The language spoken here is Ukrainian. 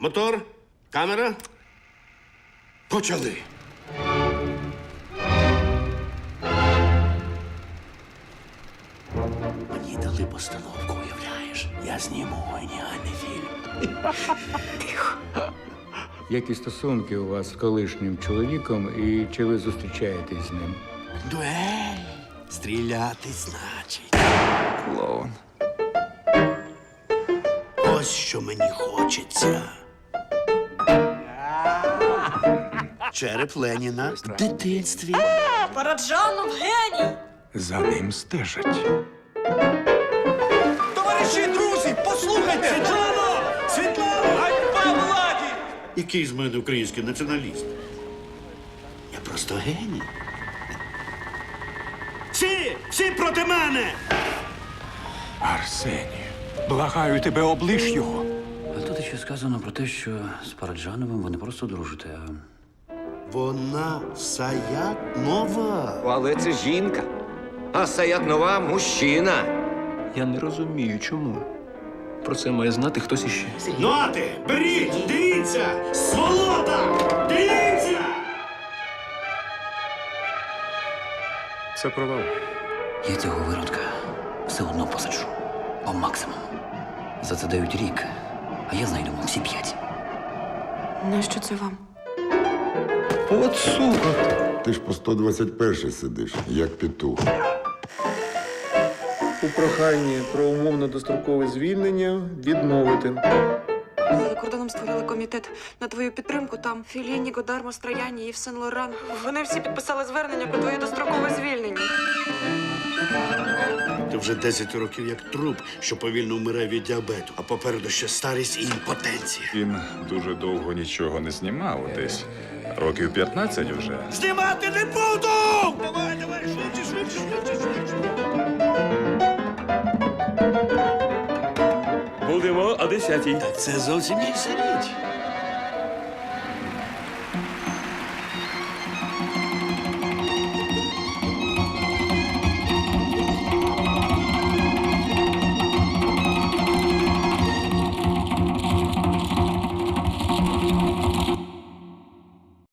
Мотор, камера. Почали. Мені дали постановку, уявляєш? Я зніму геніальний фільм. Які стосунки у вас з колишнім чоловіком і чи ви зустрічаєтесь з ним? Дуель. Стріляти значить. Клоун. Ось що мені хочеться. Череп Леніна в дитинстві. Параджанов геній! За ним стежать. Товариші, друзі, послухайте! Світлано! Світлано! Ганьба владі! Який з мене український націоналіст? Я просто геній. Всі! Всі проти мене! Арсенію, благаю тебе, облиш його. А тут ще сказано про те, що з Параджановим ви не просто дружите, а Вона саяк нова. Але це жінка. А Саят нова мужчина. Я не розумію, чому. Про це має знати хтось іще. Ноти! Беріть! Дивіться! Сволота! Дивіться! Це провал. я цього виродка все одно посаджу. По максимуму. За це дають рік, а я знайдемо всі п'ять. Нащо це вам? От сука! Ти ж по 121 сидиш, як петух. у проханні про умовно дострокове звільнення відмовити. За кордоном створили комітет на твою підтримку. Там Філіні, Годармо, Строяні, Ів Сен Лоран. Вони всі підписали звернення про твоє дострокове звільнення. Ти вже 10 років як труп, що повільно вмирає від діабету, а попереду ще старість і імпотенція. Він дуже довго нічого не знімав, десь років 15 вже. Знімати не буду! Давай, давай, швидше, швидше, швидше, швидше. Будемо о 10-й. Так це зовсім інша річ.